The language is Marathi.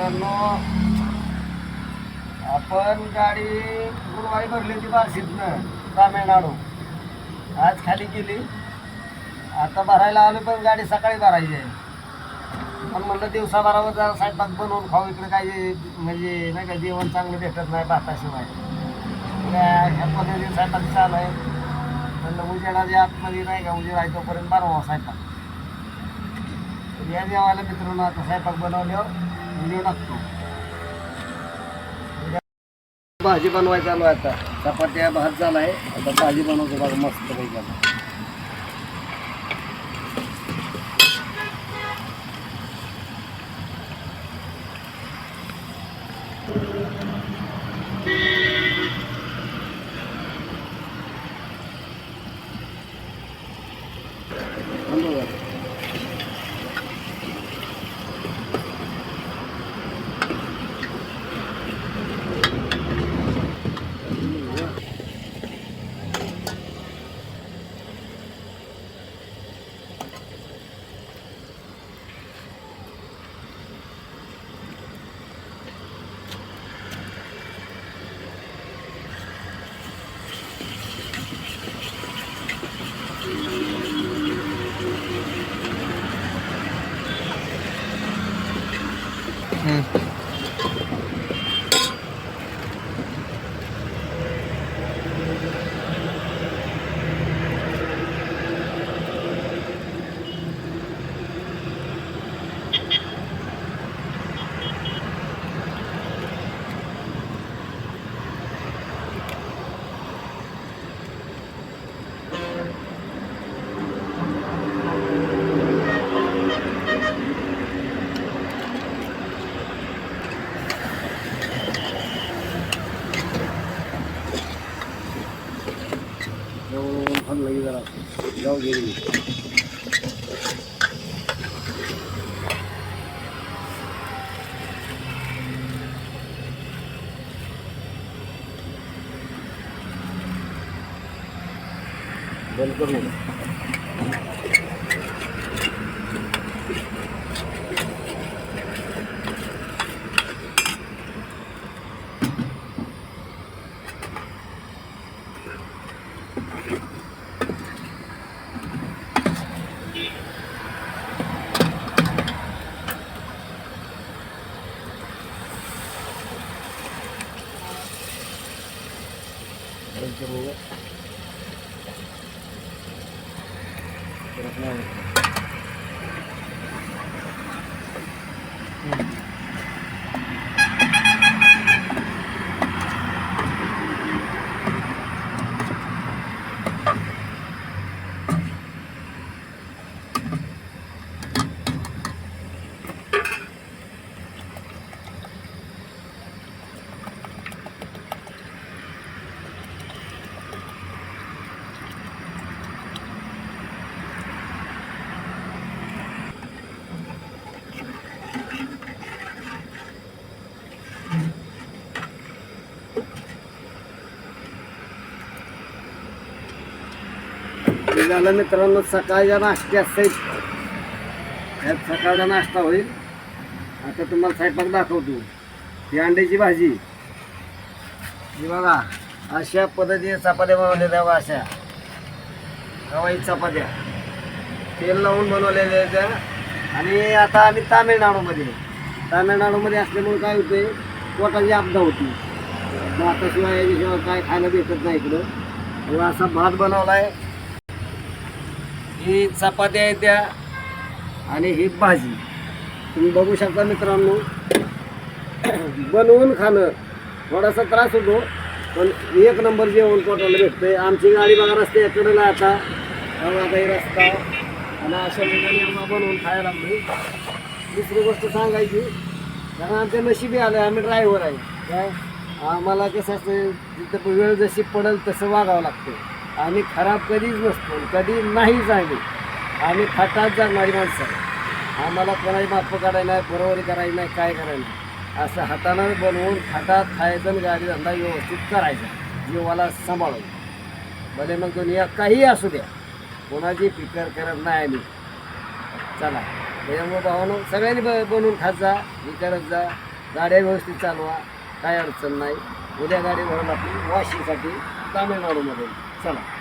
मित्रांनो आपण गाडी गुरुवारी भरली होती बार्शीतनं तामिळनाडू. आज खाली गेली. आता भरायला आलो पण गाडी सकाळी भरायची आहे. पण म्हणलं दिवसा भरावं जरा स्वयंपाक बनवून खाऊ इकडे काही म्हणजे नाही का जेवण चांगलं भेटत नाही भाताशिवाय. ह्या पद्धतीने स्वयंपाक चालू आहे. म्हणलं उजेडाच्या आतमध्ये नाही का उजेड आहे तोपर्यंत बनवा स्वयंपाक. या जेवायला मित्रांनो आता स्वयंपाक बनवल्यावर व्हिडिओ टाकतो. भाजी बनवायचा चालू आहे आता. चपात्या भात झाला आहे आता भाजी बनवतो बघा मस्त पैकी 嗯。फन लगी जरा. जाओ गेली बंद करू बंद करू नका. झालं मित्रांनो सकाळच्या नाश्त्या सहित ह्यात सकाळचा नाश्ता होईल. आता तुम्हाला स्वयंपाक दाखवतो. ही अंड्याची भाजी. ही बघा अशा पद्धतीने चपात्या बनवलेल्या बघा अशा. हवाई चपात्या. तेल लावून बनवलेल्या आहेत त्या. आणि आता आम्ही तामिळनाडूमध्ये. तामिळनाडूमध्ये असल्यामुळे काय होते पोटाची आपदा होती. भाताशिवाय याच्याशिवाय काय खायला भेटत नाही इकडं. व असा भात बनवला आहे ही चपात्या आहेत त्या आणि ही भाजी. तुम्ही बघू शकता मित्रांनो. बनवून खाणं थोडासा त्रास होतो पण एक नंबर जेवण पोटाला भेटते आमची गाडी बघा रस्ते कडेला आता बघा आता रस्ता. आणि अशा ठिकाणी आम्हाला बनवून खायला लागलो दुसरी गोष्ट सांगायची कारण आमच्या नशिबी आलं आम्ही ड्रायव्हर आहे. काय? आम्हाला कसं असतं तिथं वेळ जशी पडेल तसं वागावं लागतं आम्ही खराब कधीच नसतो कधी नाहीच आम्ही. आम्ही खटात जाणारी माणसं आम्हाला कोणाची माफ काढायला नाही बरोबरी करायची नाही काय करायला नाही. असं हातानं बनवून खटात खायचं आणि गाडी धंदा व्यवस्थित करायचा. जीवाला सांभाळून. भले मग दुनिया काही असू द्या. कोणाची फिकर करत नाही आम्ही. चला. त्याच्यामुळे भावानं सगळ्यांनी ब बनवून खात जा हे करत जा. गाड्या व्यवस्थित चालवा. काय अडचण नाही. उद्या गाडी भरून आपली वाशीसाठी तामिळनाडूमध्ये. चला